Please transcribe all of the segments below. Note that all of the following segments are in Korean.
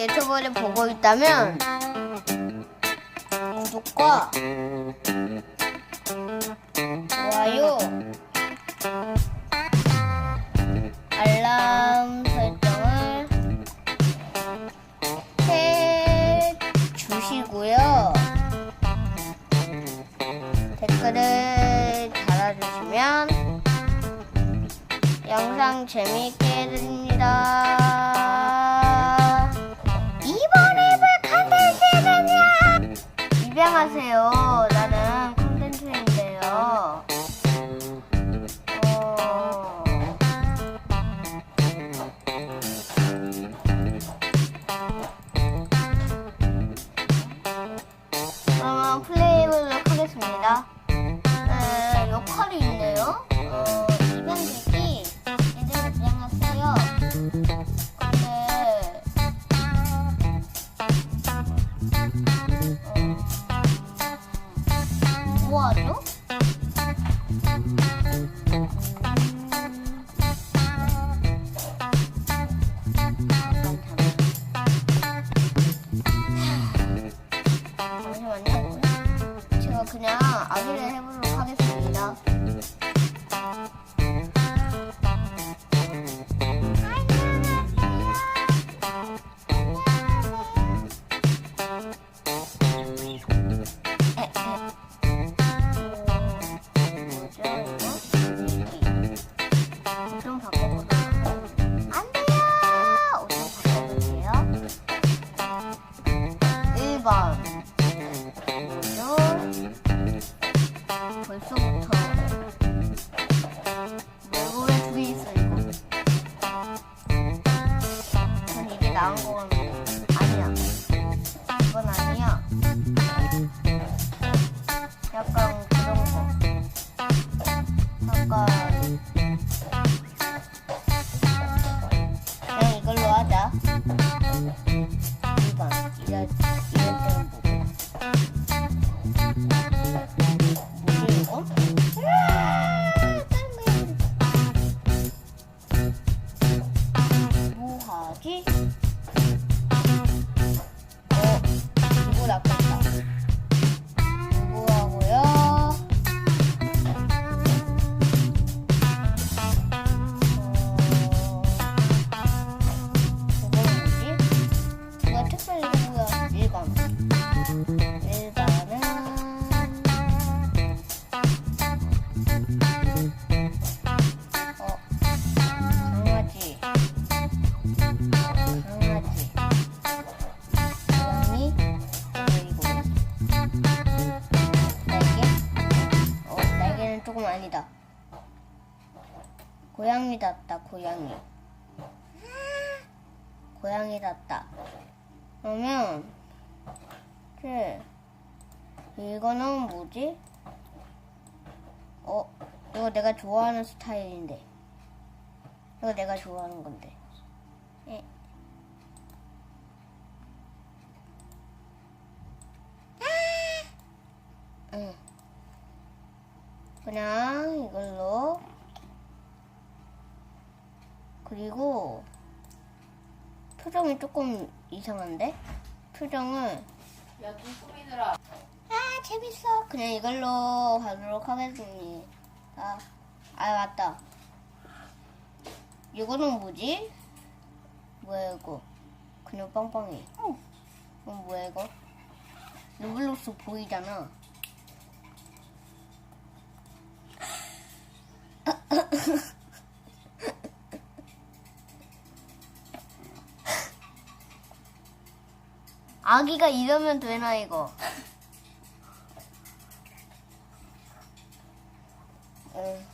제 유튜브를 보고 있다면 구독과 좋아요 알람 설정을 해 주시고요. 댓글을 달아주시면 영상 재미있게 해드립니다. 하세요. 그냥 아기를 해보도록 하겠습니다. 좀 바꿔보도록 하겠습니다. 안 돼요! 옷좀 바꿔볼게요. 1번 아니다. 고양이 같다, 고양이. 고양이 같다. 그러면, 그, 이거는 뭐지? 어, 이거 내가 좋아하는 스타일인데. 이거 내가 좋아하는 건데. 예. 아! 응. 그냥 이걸로. 그리고, 표정이 조금 이상한데? 표정을. 야좀 꾸미느라. 아 재밌어. 그냥 이걸로 가도록 하겠습니다. 아, 아 맞다. 이거는 뭐지? 뭐야 이거? 그냥 빵빵해. 어 뭐야 이거? 루블록스 보이잖아 아기가 이러면 되나 이거 응.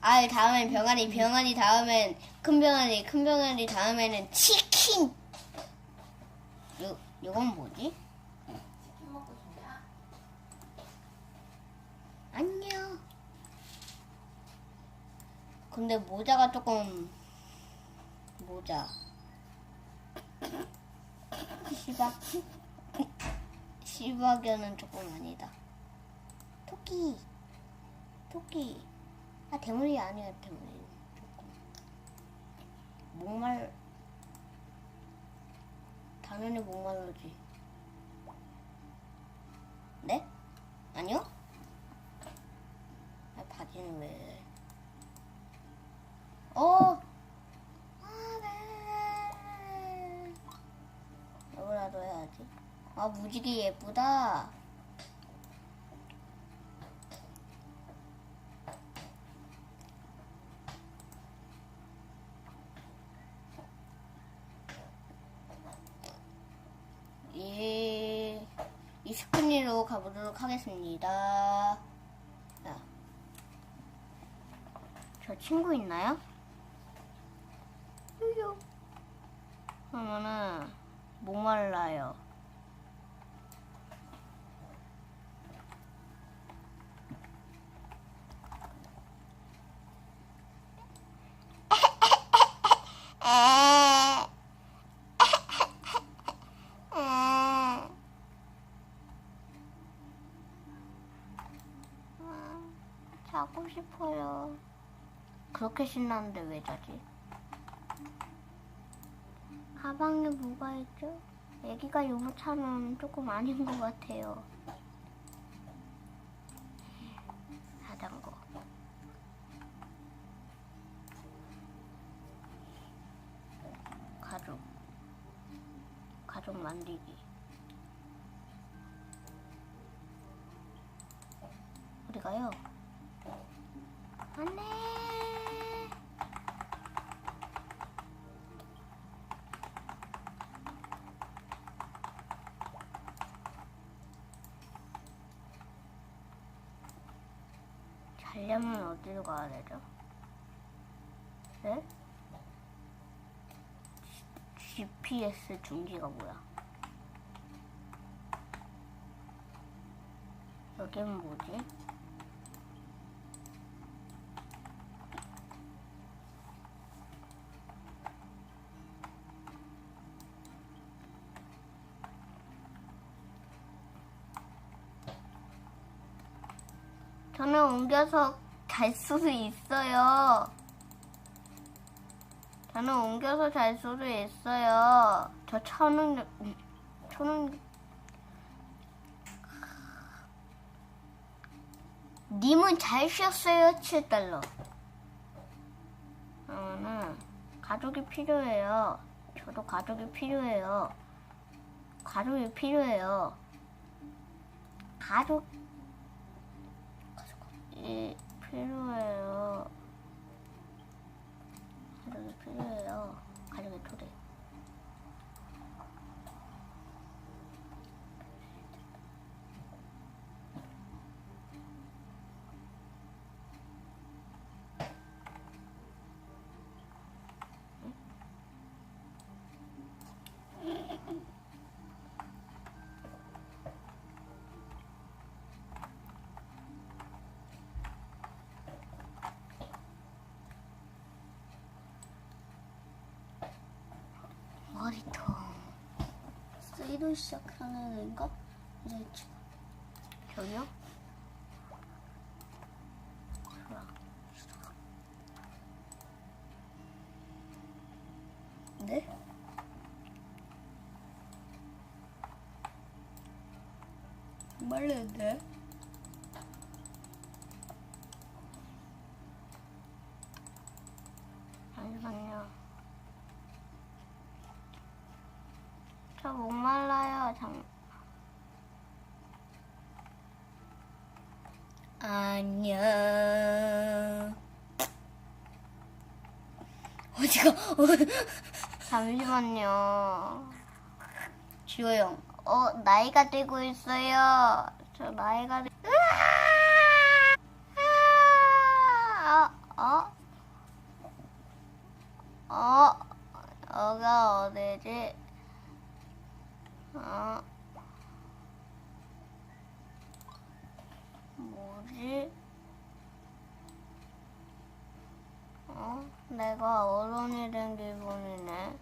아 다음엔 병아리 병아리 다음엔 큰 병아리 큰 병아리 다음에는 치킨 요 요건 뭐지? 치킨 먹고 싶냐? 안녕 근데 모자가 조금 모자 시박 시박여는 조금 아니다 토끼 토끼 아 대물이 아니야 대물이 목말 당연히 목말르지. 네? 아니요? 아, 바지는 왜? 어. 아, 네. 이거라도 해야지. 아, 무지개 예쁘다. 이, 이 스크린으로 가보도록 하겠습니다. 자. 저 친구 있나요? 그러면은, 목말라요. 자고 싶어요. 그렇게 신나는데 왜 자지? 가방에 뭐가 있죠? 애기가 유모차는 조금 아닌 것 같아요. 자전거. 가족. 가족 만들기. 어디 가요? 안돼. 자려면 어디로 가야 되죠? 네? GPS 중지가 뭐야? 여기는 뭐지? 옮겨서 잘 수도 있어요. 저는 옮겨서 잘 수도 있어요. 저 음, 초능, 님은 잘 쉬었어요, 7달러. 그러면은, 가족이 필요해요. 저도 가족이 필요해요. 가족이 필요해요. 가족, 이 필요해요. 가족이 필요해요. 가족의 토대. 머리통. 쓰이로 시작하는 애인가? 이제? 좋아. 네? 말렸는데? 잠시만요. 저 목말라요. 잠. 안녕. 어디가? 잠시만요. 지호 형. 어 나이가 되고 있어요. 저 나이가 되. 으아! 어? 어? 어? 여가 어디지? 어? 뭐지? 어? 내가 어른이 된 기분이네.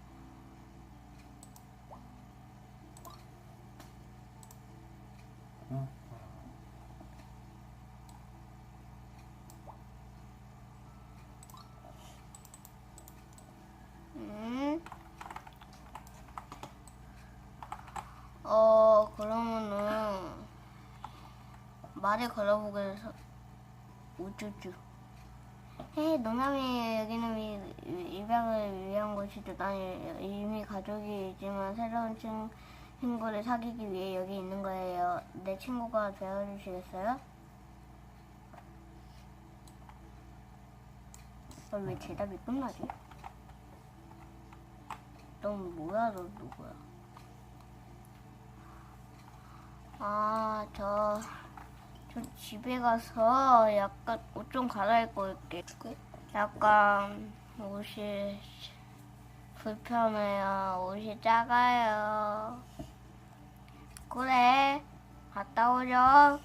음. 말을 걸어보고 해서 우쭈쭈. 헤 농담이에요. 여기는 입양을 위한 곳이죠. 난 이미 가족이 있지만 새로운 친, 친구를 사귀기 위해 여기 있는 거예요. 내 친구가 되어주시겠어요? 어, 왜 대답이 끝나지? 넌 뭐야, 너 누구야? 아, 저... 집에 가서 약간 옷 좀 갈아입고 올게. 약간 옷이 불편해요. 옷이 작아요. 그래, 갔다 오죠.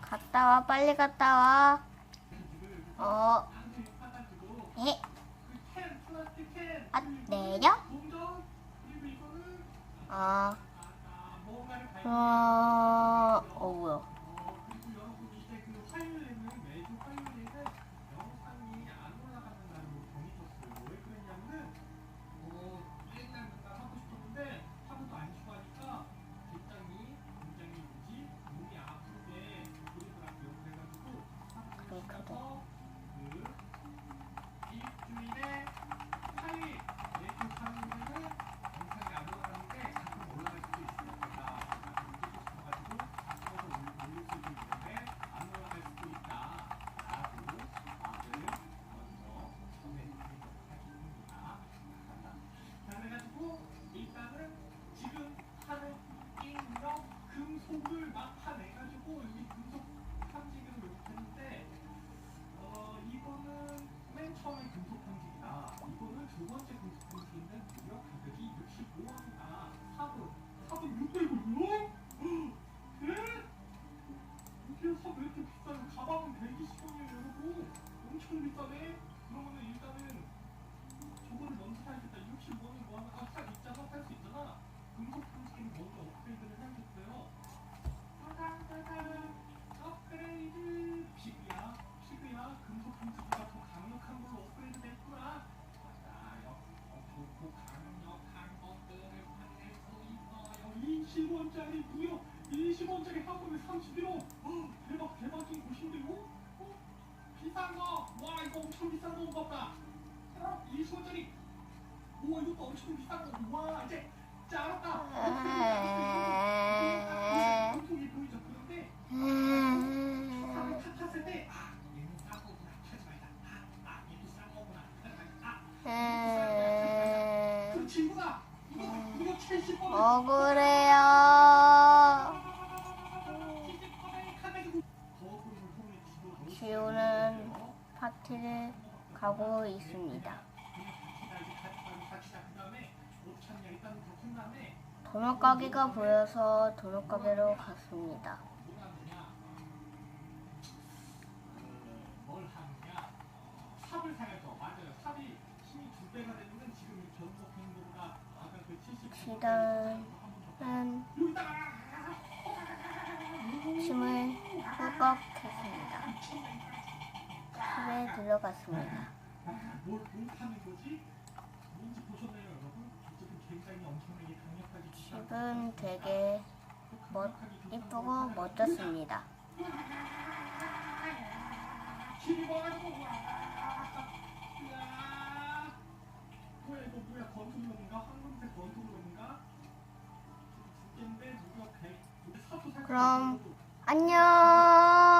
갔다 와, 빨리 갔다 와. 어. 예. 아, 내려? 아. 어, 어, 뭐야. 도넛가게가 보여서 도넛가게로 갔습니다. 지단은 짐을 꿀꺽 했습니다. 집에 들어갔습니다. 뭘, 뭘 파는 거지? 뭔지 보셨나요, 여러분? 집은 되게 멋, 이쁘고 멋졌습니다. 그럼 안녕!